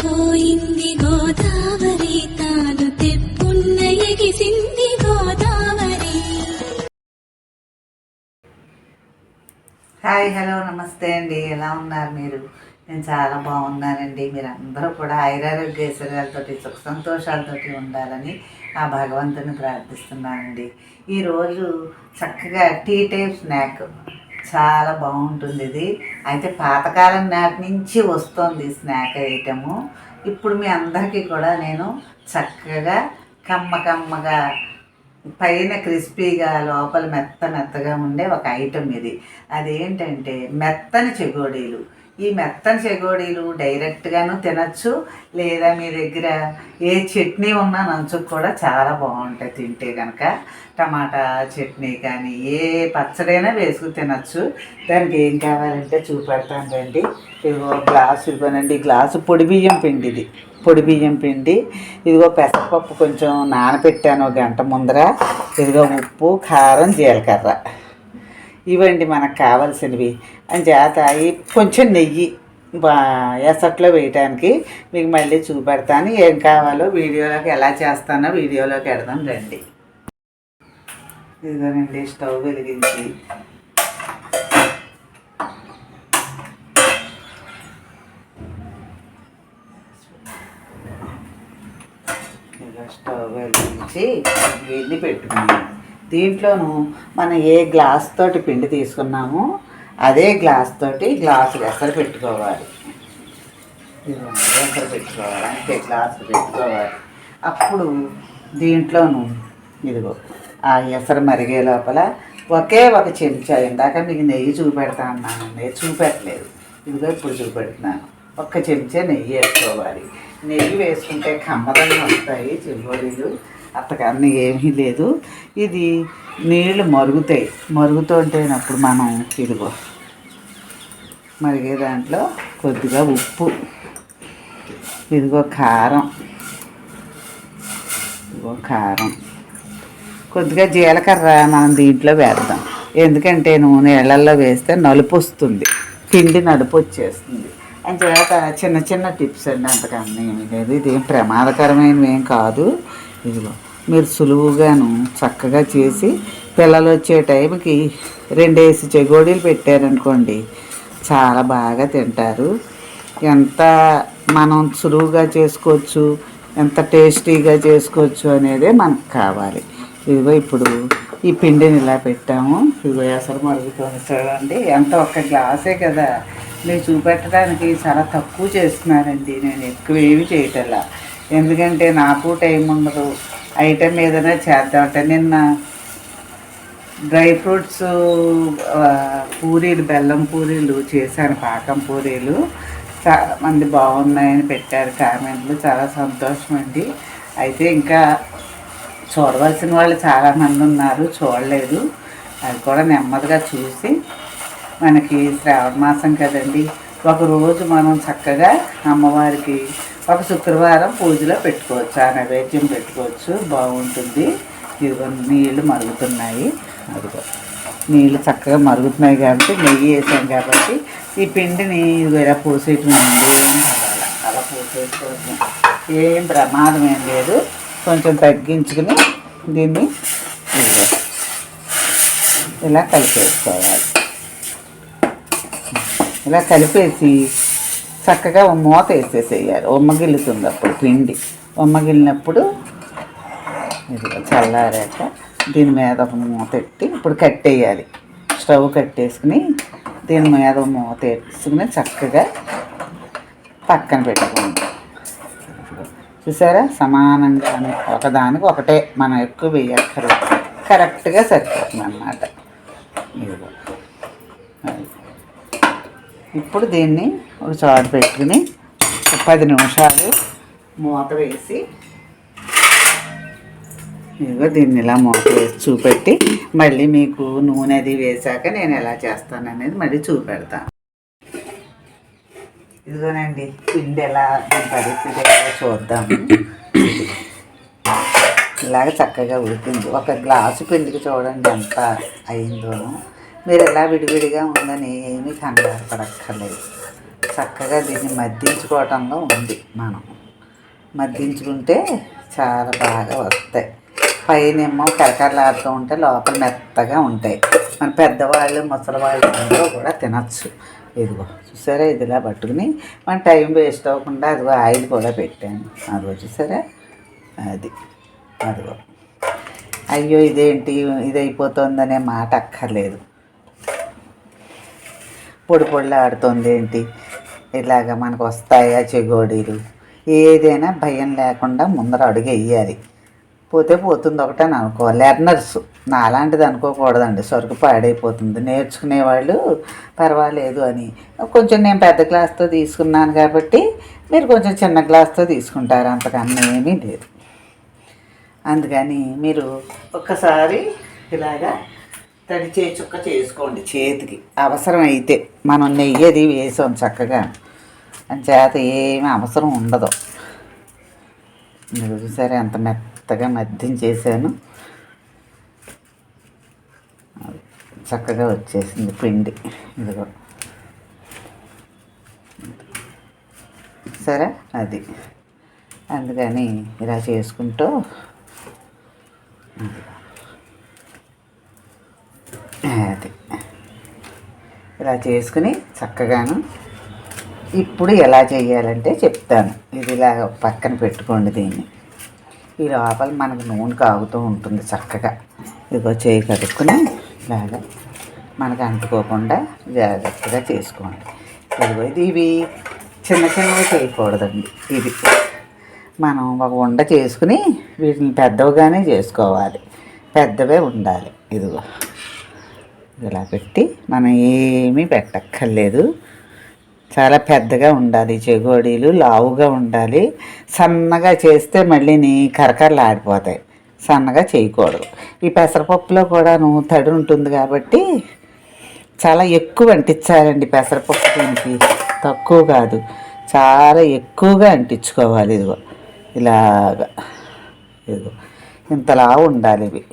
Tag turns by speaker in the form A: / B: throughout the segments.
A: పొంగిపోయింది గోదావరి తాను తెప్పున్న ఎగిసింది గోదావరి
B: హాయ్ హలో నమస్తే అండి. ఎలా ఉన్నారు మీరు? నేను చాలా బాగున్నానండి. మీరు అందరూ కూడా ఐరారోగ్యేశ్వర్యాలతో సుఖ సంతోషాలతోటి ఉండాలని ఆ భగవంతుని ప్రార్థిస్తున్నానండి. ఈరోజు చక్కగా టీ టైప్ స్నాక్. చాలా బాగుంటుంది ఇది. అయితే పాతకాలం నాటి నుంచి వస్తుంది స్నాక్ ఐటము. ఇప్పుడు మీ అందరికీ కూడా నేను చక్కగా కమ్మ కమ్మగా పైన క్రిస్పీగా లోపల మెత్త మెత్తగా ఉండే ఒక ఐటమ్ ఇది. అదేంటంటే మెత్తని చెగోడీలు. ఈ మెత్తని చెగోడీలు డైరెక్ట్గాను తినచ్చు. లేదా మీ దగ్గర ఏ చట్నీ ఉన్నా నంచుకు కూడా చాలా బాగుంటాయి తింటే కనుక టమాటా చట్నీ కానీ ఏ పచ్చడైనా వేసుకుని తినచ్చు. దానికి ఏం కావాలంటే చూపెడతాను రండి. ఇదిగో గ్లాసు ఇదిగోనండి గ్లాసు పొడి బియ్యం పిండి ఇది. పొడి బియ్యం పిండి. ఇదిగో పెసరపప్పు కొంచెం నానబెట్టాను గంట ముందర. ఇదిగో ఉప్పు కారం జీలకర్ర. ఇవండి మనకు కావాల్సినవి. అని చేత కొంచెం నెయ్యి ఎసట్లో వేయటానికి మీకు మళ్ళీ చూపెడతాను. ఏం కావాలో వీడియోలోకి ఎలా చేస్తానో వీడియోలోకి వెడదాం రండి. ఇదిగోనండి స్టవ్ వెలిగించి. స్టవ్ వెలిగించి గిన్నె పెట్టుకున్నాను దీంట్లోనూ మనం ఏ గ్లాస్ తోటి పిండి తీసుకున్నామో అదే గ్లాస్ తోటి గ్లాసు ఎసరు పెట్టుకోవాలి. ఇదిగోండి, ఎసరు పెట్టుకోవాలి. అంటే గ్లాసు పెట్టుకోవాలి. అప్పుడు దీంట్లోను ఇదిగో ఆ ఎసరు మరిగే లోపల ఒకే ఒక చెంచా ఇందాక మీకు నెయ్యి చూపెడతా అన్నాను. నెయ్యి చూపెట్టలేదు. ఇదిగో ఇప్పుడు చూపెడుతున్నాను. ఒక్క చెంచా నెయ్యి వేసుకోవాలి. నెయ్యి వేసుకుంటే కమ్మదంగా వస్తాయి చెల్లోడీలు అంతకన్నా ఏమీ లేదు. ఇది నీళ్ళు మరుగుతాయి. మరుగుతుంటేనప్పుడు మనం ఇదిగో మరిగే దాంట్లో కొద్దిగా ఉప్పు ఇదిగో కారం ఇదిగో కారం. కొద్దిగా జీలకర్ర మనం దీంట్లో వేద్దాం. ఎందుకంటే నూనె నీళ్ళల్లో వేస్తే నలుపు వస్తుంది. పిండి నలుపు వచ్చేస్తుంది. అని తర్వాత చిన్న చిన్న టిప్స్ అండి. అంతకన్నా ఏమీ లేదు. ఇదేం ప్రమాదకరమైనవి ఏం కాదు. ఇదిగో. మీరు సులువుగాను చక్కగా చేసి పిల్లలు వచ్చే టైంకి రెండేసి చెగోడీలు పెట్టారనుకోండి చాలా బాగా తింటారు. ఎంత మనం సులువుగా చేసుకోవచ్చు ఎంత టేస్టీగా చేసుకోవచ్చు అనేదే మనకు కావాలి. ఇదిగో ఇప్పుడు ఈ పిండిని ఇలా పెట్టాము. ఇదిగో అసలు మరుగుతుంది చూడండి. ఎంత ఒక్క గ్లాసే కదా. మీరు చూపెట్టడానికి చాలా తక్కువ చేస్తున్నారండి. నేను ఎక్కువ ఏమి చేయటల్లా ఎందుకంటే నాకు టైం ఉండదు. ఐటెం ఏదైనా చేద్దామంటే నిన్న డ్రై ఫ్రూట్స్ పూరీలు బెల్లం పూరీలు చేశాను పాకం పూరీలు. చాలా మంది బాగున్నాయని పెట్టారు కామెంట్లు. చాలా సంతోషం అండి అయితే ఇంకా చూడవలసిన వాళ్ళు చాలామంది ఉన్నారు చూడలేదు. అది కూడా నెమ్మదిగా చూసి మనకి శ్రావణ మాసం కదండి. ఒకరోజు మనం చక్కగా అమ్మవారికి ఒక శుక్రవారం పూజలో పెట్టుకోవచ్చు ఆ నైవేద్యం పెట్టుకోవచ్చు. బాగుంటుంది. ఇదిగో నీళ్ళు మరుగుతున్నాయి. అదిగో. నీళ్ళు చక్కగా మరుగుతున్నాయి కాబట్టి నెయ్యి వేసాం కాబట్టి ఈ పిండిని ఇదిగో ఇలా పోసేయటం ఉంది అలా అలా పోసేసుకోవచ్చు. ఏం ప్రమాదం ఏం లేదు. కొంచెం తగ్గించుకుని దీన్ని ఇలా కలిపేసుకోవాలి. ఇలా కలిపేసి చక్కగా ఓ మూత వేసేసేయాలి. ఉమ్మగిల్లుతుంది అప్పుడు పిండి. ఉమ్మగిల్లినప్పుడు ఇది చల్లారాక దీని మీద ఒక మూత ఎట్టి ఇప్పుడు కట్టేయాలి. స్టవ్ కట్టేసుకుని దీని మీద ఒక మూత వేసుకుని చక్కగా పక్కన పెట్టుకోండి. చూసారా? సమానంగా ఒకదానికి ఒకటే. మనం ఎక్కువ వేయక్కర్లేదు. కరెక్ట్గా సరిపోతుంది అన్నమాట ఇదిగో అది. ఇప్పుడు దీన్ని ఒక చోట పెట్టుకుని పది నిమిషాలు మూత వేసి ఇదిగో దీన్ని ఇలా మూత వేసి చూపెట్టి మళ్ళీ మీకు నూనె అది వేసాక నేను ఎలా చేస్తాను అనేది మళ్ళీ చూపెడతాను ఇదిగోనండి పిండి ఎలా పరిస్థితి ఎలా చూద్దాము ఇలాగ చక్కగా ఉడికింది. ఒక గ్లాసు పిండికి చూడండి ఎంత అయిందో. మీరు ఎలా విడివిడిగా ఉందని ఏమీ కంగారు పడక్కర్లేదు చక్కగా దీన్ని మద్దించుకోవటంలో ఉంది మనం. మద్దించుకుంటే చాలా బాగా వస్తాయి. పైన ఏమో కరకరలాడుతూ ఉంటే లోపల మెత్తగా ఉంటాయి. మన పెద్దవాళ్ళు ముసలి వాళ్ళు అందరూ కూడా తినచ్చు. ఇదిగో చూసారా? ఇదిలా పట్టుకుని మన టైం వేస్ట్ అవ్వకుండా అదిగో ఆయిల్ కూడా పెట్టాను. అదిగో చూసారా అది. అదిగో. అయ్యో ఇదేంటి? ఇది అయిపోతుందనే మాట అక్కర్లేదు. పొడి పొడిలాడుతుంది ఏంటి? ఇలాగ మనకు వస్తాయా చెగోడీలు? ఏదైనా భయం లేకుండా ముందర అడుగు వేయాలి. పోతే పోతుంది ఒకటని అనుకో లెర్నర్స్ నా అలాంటిది అనుకోకూడదండి. సరుకు పాడైపోతుంది. నేర్చుకునే వాళ్ళు పర్వాలేదు అని. కొంచెం నేను పెద్ద గ్లాస్తో తీసుకున్నాను కాబట్టి మీరు కొంచెం చిన్న గ్లాస్తో తీసుకుంటారు. అంతకన్నా ఏమీ లేదు. అందుకని మీరు ఒక్కసారి ఇలాగా తడి చేయి చుక్క చేసుకోండి చేతికి. అవసరం అయితే మనం నెయ్యి అది వేసాం చక్కగా. అని చేత ఏమి అవసరం ఉండదు. సరే చూసారా ఎంత మెత్తగా మద్యం చేశాను. చక్కగా వచ్చేసింది పిండి. ఇదిగో. సరే అది. అందుకని ఇలా చేసుకుంటూ అది ఇలా చేసుకుని చక్కగాను ఇప్పుడు ఎలా చేయాలంటే చెప్తాను. ఇది ఇలా పక్కన పెట్టుకోండి దీన్ని. ఈ లోపల మనకు నూనె కాగుతూ ఉంటుంది చక్కగా. ఇదిగో చేయి కడుక్కుని ఇలాగా మనకు అంటుకోకుండా జాగ్రత్తగా చేసుకోండి. ఇదిగో ఇది ఇవి చిన్న చిన్నవి చేయకూడదండి. ఇది మనం ఒక వండ చేసుకుని వీటిని పెద్దవిగానే చేసుకోవాలి. పెద్దవే ఉండాలి. ఇదిగో. ఇలా పెట్టి మనం ఏమీ పెట్టక్కర్లేదు. చాలా పెద్దగా ఉండాలి చెగోడీలు లావుగా ఉండాలి. సన్నగా చేస్తే మళ్ళీ నీ కరకరలు ఆడిపోతాయి సన్నగా చేయకూడదు. ఈ పెసరపప్పులో కూడాను తడి ఉంటుంది కాబట్టి చాలా ఎక్కువ అంటించాలండి పెసరపప్పు దీనికి. తక్కువ కాదు. చాలా ఎక్కువగా అంటించుకోవాలి ఇదిగో. ఇలాగా. ఇదిగో. ఇంతలా ఉండాలి ఇవి.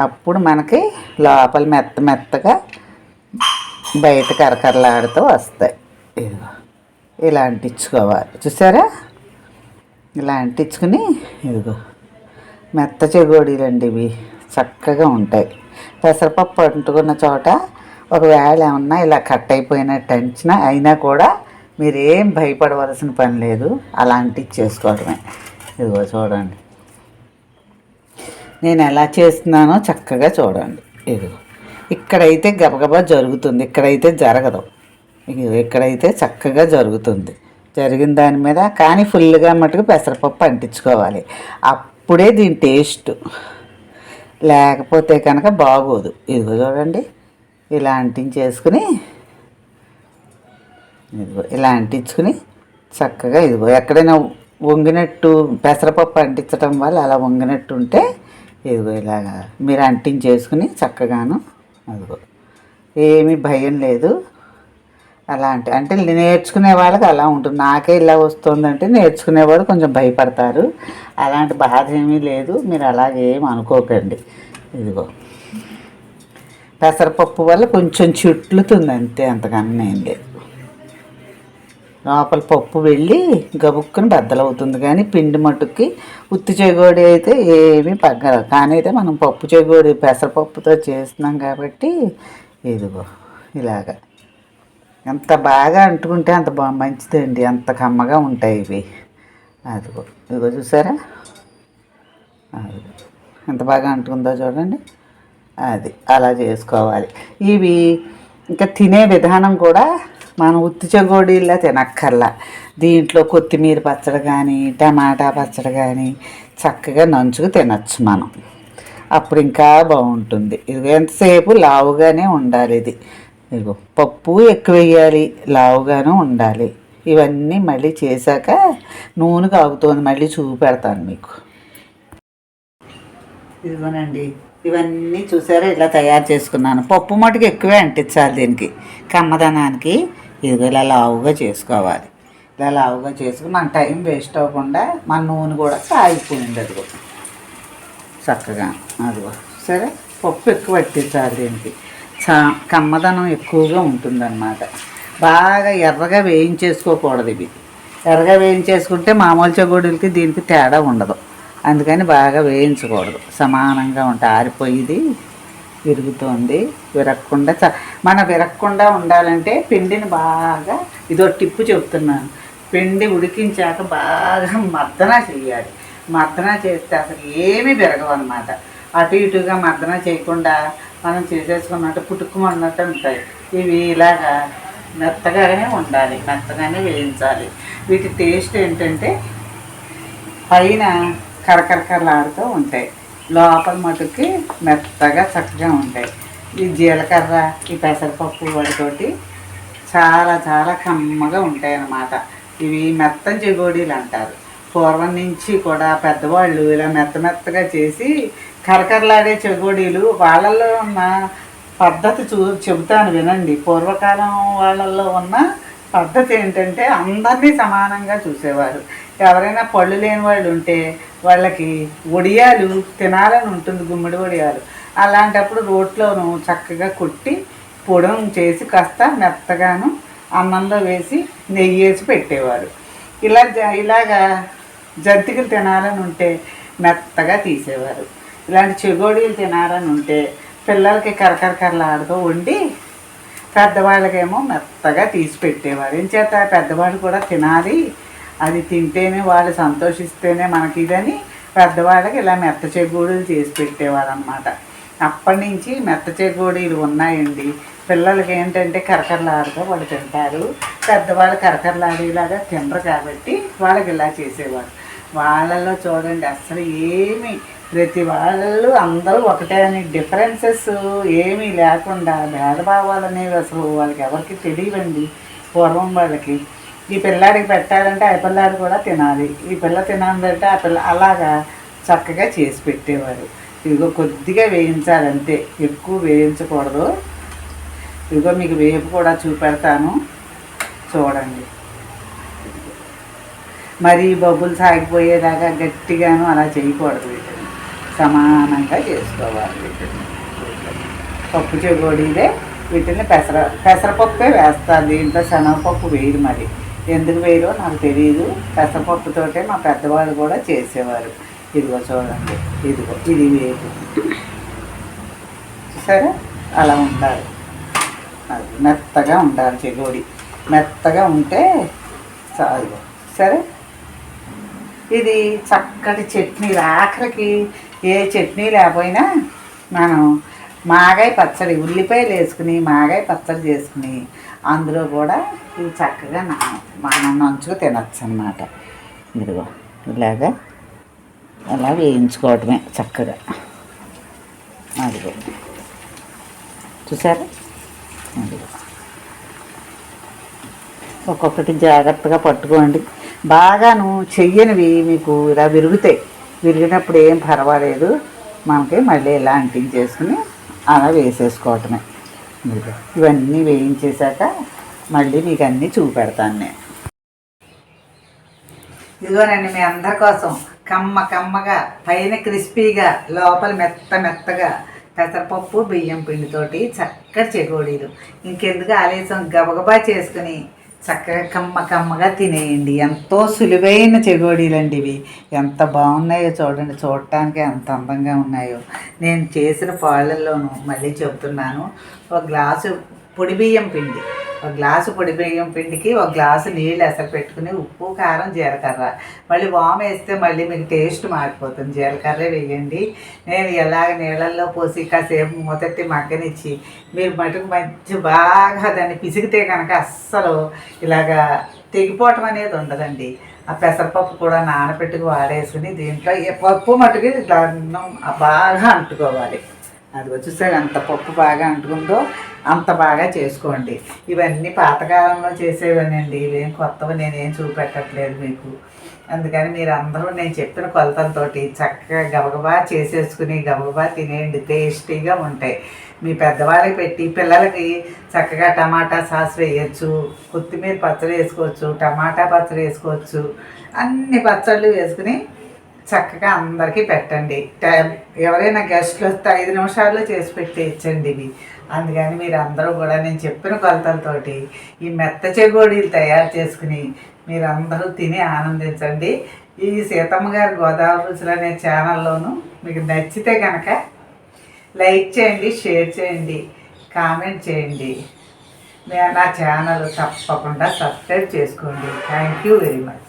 B: అప్పుడు మనకి లోపల మెత్త మెత్తగా బయట కరకరలాడుతూ వస్తాయి. ఇదిగో. ఇలా అంటించుకోవాలి. చూసారా? ఇలా అంటించుకుని ఇదిగో. మెత్త చెగోడీలండి ఇవి. చక్కగా ఉంటాయి. పెసరపప్పు అంటుకున్న చోట ఒకవేళ ఏమన్నా ఇలా కట్ అయిపోయినట్టు అంచినా అయినా కూడా మీరేం భయపడవలసిన పని లేదు. అలా అంటించేసుకోవడమే ఇదిగో చూడండి. నేను ఎలా చేస్తున్నానో చక్కగా చూడండి. ఇదిగో. ఇక్కడైతే గబగబా జరుగుతుంది. ఇక్కడైతే జరగదు. ఇక్కడైతే చక్కగా జరుగుతుంది. జరిగిన దాని మీద కానీ ఫుల్గా మటుకు పెసరపప్పు అంటించుకోవాలి. అప్పుడే దీని టేస్ట్. లేకపోతే కనుక బాగోదు. ఇదిగో చూడండి. ఇలా అంటించేసుకుని ఇదిగో ఇలా అంటించుకుని చక్కగా ఇదిగో ఎక్కడైనా వంగినట్టు పెసరపప్పు అంటించడం వల్ల అలా వంగినట్టు ఉంటే ఇదిగో ఇలాగా మీరు అంటించేసుకుని చక్కగాను అదిగో. ఏమీ భయం లేదు. అలాంటి అంటే నేర్చుకునే వాళ్ళకి అలా ఉంటుంది. నాకే ఇలా వస్తుందంటే నేర్చుకునేవాడు కొంచెం భయపడతారు. అలాంటి బాధ ఏమీ లేదు. మీరు అలాగే ఏం అనుకోకండి. ఇదిగో. పెసరపప్పు వల్ల కొంచెం చుట్లుతుంది అంతే అంతకన్నా ఏం లేదు. లోపల పప్పు వెళ్ళి గబుక్కుని బద్దలవుతుంది. కానీ పిండి మట్టుకి ఉత్తి చెగోడి అయితే ఏమీ పగ్గదు కానీ అయితే మనం పప్పు చెగోడి పెసరపప్పుతో చేస్తున్నాం కాబట్టి ఇదిగో ఇలాగా. ఎంత బాగా అంటుకుంటే అంత బా మంచిదండి. అంత కమ్మగా ఉంటాయి ఇవి. అదిగో ఇదిగో చూసారా? అది ఎంత బాగా అంటుకుందో చూడండి. అది అలా చేసుకోవాలి. ఇవి ఇంకా తినే విధానం కూడా మనం ఉత్తి చెగోడీలా తినక్కర్లా. దీంట్లో కొత్తిమీర పచ్చడి కానీ టమాటా పచ్చడి కానీ చక్కగా నంచుకు తినచ్చు మనం. అప్పుడు ఇంకా బాగుంటుంది. ఇది ఎంతసేపు లావుగానే ఉండాలి ఇది. ఇదిగో పప్పు ఎక్కువ వేయాలి లావుగానే ఉండాలి. ఇవన్నీ మళ్ళీ చేశాక నూనె కాగుతోంది మళ్ళీ చూపెడతాను మీకు. ఇదిగోనండి ఇవన్నీ చూసారా? ఇలా తయారు చేసుకున్నాను. పప్పు మటుకు ఎక్కువే అంటించాలి దీనికి. కమ్మదనానికి ఏదో ఇలా లావుగా చేసుకోవాలి. ఇలా లావుగా చేసుకుని మన టైం వేస్ట్ అవ్వకుండా మన నూనె కూడా కాగిపోయింది అదిగో. చక్కగా అదిగో. సరే పప్పు ఎక్కువ పట్టించాలి దీనికి. చా కమ్మదనం ఎక్కువగా ఉంటుందన్నమాట. బాగా ఎర్రగా వేయించేసుకోకూడదు ఇవి. ఎర్రగా వేయించేసుకుంటే మామూలు చెగోడీలకి దీనికి తేడా ఉండదు. అందుకని బాగా వేయించకూడదు. సమానంగా ఉంటాయి ఆరిపోయిది విరుగుతోంది విరగకుండా చ- మన విరగకుండా ఉండాలంటే పిండిని బాగా ఇదో టిప్పు చెప్తున్నాను పిండి ఉడికించాక బాగా మర్దన చేయాలి మర్దన చేస్తే అసలు ఏమీ విరగవు అనమాట అటు ఇటుగా మర్దన చేయకుండా మనం చేసేసుకున్నట్టు పుట్టుకుమన్నట్టు ఉంటాయి. ఇవి ఇలాగా మెత్తగానే ఉండాలి మెత్తగానే వేయించాలి. వీటి టేస్ట్ ఏంటంటే పైన కరకరకరలాడుతూ ఉంటాయి. లోపల మటుకి మెత్తగా చక్కగా ఉంటాయి. ఈ జీలకర్ర ఈ పెసరపప్పు వాటితోటి చాలా చాలా కమ్మగా ఉంటాయి అన్నమాట ఇవి మెత్త చెగోడీలు అంటారు. పూర్వం నుంచి కూడా పెద్దవాళ్ళు ఇలా మెత్త మెత్తగా చేసి కరకరలాడే చెగోడీలు వాళ్ళల్లో ఉన్న పద్ధతి చూ చెబుతాను వినండి. పూర్వకాలం వాళ్ళల్లో ఉన్న పద్ధతి ఏంటంటే అందరినీ సమానంగా చూసేవారు. ఎవరైనా పళ్ళు లేని వాళ్ళు ఉంటే వాళ్ళకి వడియాలు తినాలని ఉంటుంది గుమ్మడి ఒడియాలు. అలాంటప్పుడు రోట్లోను చక్కగా కొట్టి పొడం చేసి కాస్త మెత్తగాను అన్నంలో వేసి నెయ్యి వేసి పెట్టేవారు. ఇలా ఇలాగా జంతికలు తినాలని ఉంటే మెత్తగా తీసేవారు. ఇలాంటి చెగోడీలు తినాలని ఉంటే పిల్లలకి కరకరకరలాడుతూ వండి పెద్దవాళ్ళకేమో మెత్తగా తీసి పెట్టేవారు. ఏం చేత పెద్దవాళ్ళు కూడా తినాలి అది తింటేనే వాళ్ళు సంతోషిస్తేనే మనకి ఇదని పెద్దవాళ్ళకి ఇలా మెత్త చెగోడీలు చేసి పెట్టేవారు అనమాట అప్పటి నుంచి మెత్త చెగోడీలు ఉన్నాయండి. పిల్లలకి ఏంటంటే కరకరలాడుతూ వాళ్ళు తింటారు. పెద్దవాళ్ళు కరకరలాడేలాగా తినరు కాబట్టి వాళ్ళకి ఇలా చేసేవారు. వాళ్ళల్లో చూడండి అసలు ఏమి ప్రతి వాళ్ళు అందరూ ఒకటే అని డిఫరెన్సెస్ ఏమీ లేకుండా భేదభావాలు అనేవి అసలు వాళ్ళకి ఎవరికి తెలియవండి. పూర్వం వాళ్ళకి ఈ పిల్లాడికి పెట్టాలంటే ఆ పిల్లాడు కూడా తినాలి. ఈ పిల్ల తినాలంటే ఆ పిల్ల అలాగా చక్కగా చేసి పెట్టేవారు. ఇదిగో కొద్దిగా వేయించాలంతే. ఎక్కువ వేయించకూడదు. ఇదిగో మీకు వేపు కూడా చూపెడతాను. చూడండి. మరి బొబ్బులు సాగిపోయేదాకా గట్టిగాను అలా చేయకూడదు వీటిని. సమానంగా చేసుకోవాలి వీటిని. పప్పు చెగోడీలే. వీటిని పెసర పెసరపప్పే వేస్తారు దీంట్లో శనగపప్పు వేయదు మరి. ఎందుకు వేయరో నాకు తెలియదు పెసరపప్పుతోటే మా పెద్దవాళ్ళు కూడా చేసేవారు. ఇదిగో చూడండి ఇదిగో ఇది వేపు సరే అలా ఉండాలి. అది మెత్తగా ఉండాలి చెగోడి. మెత్తగా ఉంటే చాలు. సరే? ఇది చక్కటి చట్నీ ఆఖరికి ఏ చట్నీ లేకపోయినా మనం మాగాయ పచ్చడి ఉల్లిపాయలు వేసుకుని మాగాయ పచ్చడి చేసుకుని అందులో కూడా ఇవి చక్కగా నా మనం నంచుకు తినచ్చు అన్నమాట ఇదిగో ఇలాగా అలా వేయించుకోవటమే చక్కగా. అదిగో. చూసారా? అదిగో. ఒక్కొక్కటి జాగ్రత్తగా పట్టుకోండి. బాగాను చెయ్యనివి మీకు ఇలా విరుగుతాయి. విరిగినప్పుడు ఏం పర్వాలేదు. మనకి మళ్ళీ ఇలా అంటించేసుకుని అలా వేసేసుకోవటమే. ఇవన్నీ వేయించేశాక మళ్ళీ మీకు అన్నీ చూపెడతాను నేను. ఇదిగోనండి మీ అందరి కోసం కమ్మ కమ్మగా పైన క్రిస్పీగా లోపల మెత్త మెత్తగా పెసరపప్పు బియ్యం పిండితోటి చక్కటి చెగోడీలు. ఇంకెందుకు ఆలస్యం? గబగబా చేసుకుని చక్కగా కమ్మ కమ్మగా తినేయండి. ఎంతో సులువైన చెగోడీలండి ఇవి ఎంత బాగున్నాయో చూడండి. చూడటానికి ఎంత అందంగా ఉన్నాయో. నేను చేసిన పాలల్లోనూ మళ్ళీ చెబుతున్నాను. ఒక గ్లాసు పొడి బియ్యం పిండి. ఒక గ్లాసు పొడి బియ్యం పిండికి ఒక గ్లాసు నీళ్ళు ఎసరు పెట్టుకుని ఉప్పు కారం జీలకర్ర. మళ్ళీ వామ్ వేస్తే మళ్ళీ మీకు టేస్ట్ మారిపోతుంది. జీలకర్ర వేయండి. నేను ఎలాగ నీళ్ళల్లో పోసి కాసేపు మొదటి మగ్గనిచ్చి మీరు మటుకు మంచి బాగా దాన్ని పిసిగితే కనుక అస్సలు ఇలాగా తెగిపోవటం అనేది ఉండదండి. ఆ పెసరపప్పు కూడా నానబెట్టుకు వాడేసుకుని దీంట్లో పప్పు మటుకు ఇట్లా అన్నం బాగా అంటుకోవాలి. అది వచ్చేసరికి అంత పప్పు బాగా అంటుకుందో అంత బాగా చేసుకోండి. ఇవన్నీ పాతకాలంలో చేసేవనండి. ఇవేం కొత్తవి నేనేం చూపెట్టట్లేదు మీకు. అందుకని మీరు అందరూ నేను చెప్పిన కొలతలతోటి చక్కగా గబగబా చేసేసుకుని గబగబా తినేయండి. టేస్టీగా ఉంటాయి. మీ పెద్దవాళ్ళకి పెట్టి పిల్లలకి చక్కగా టమాటా సాస్ వేయచ్చు కొత్తిమీర పచ్చడి వేసుకోవచ్చు టమాటా పచ్చడి వేసుకోవచ్చు అన్ని పచ్చళ్ళు వేసుకుని చక్కగా అందరికీ పెట్టండి. టైం ఎవరైనా గెస్ట్లు వస్తే ఐదు నిమిషాల్లో చేసి పెట్టేయచ్చండి ఇవి. అందుకని మీరు అందరూ కూడా నేను చెప్పిన కొలతలతోటి ఈ మెత్త చెగోడీలు తయారు చేసుకుని మీరు అందరూ తిని ఆనందించండి. ఈ సీతమ్మ గారి గోదావరి రుచులు అనే ఛానల్లోనూ మీకు నచ్చితే కనుక లైక్ చేయండి షేర్ చేయండి కామెంట్ చేయండి. నా ఛానల్ తప్పకుండా సబ్స్క్రైబ్ చేసుకోండి. Thank you very much.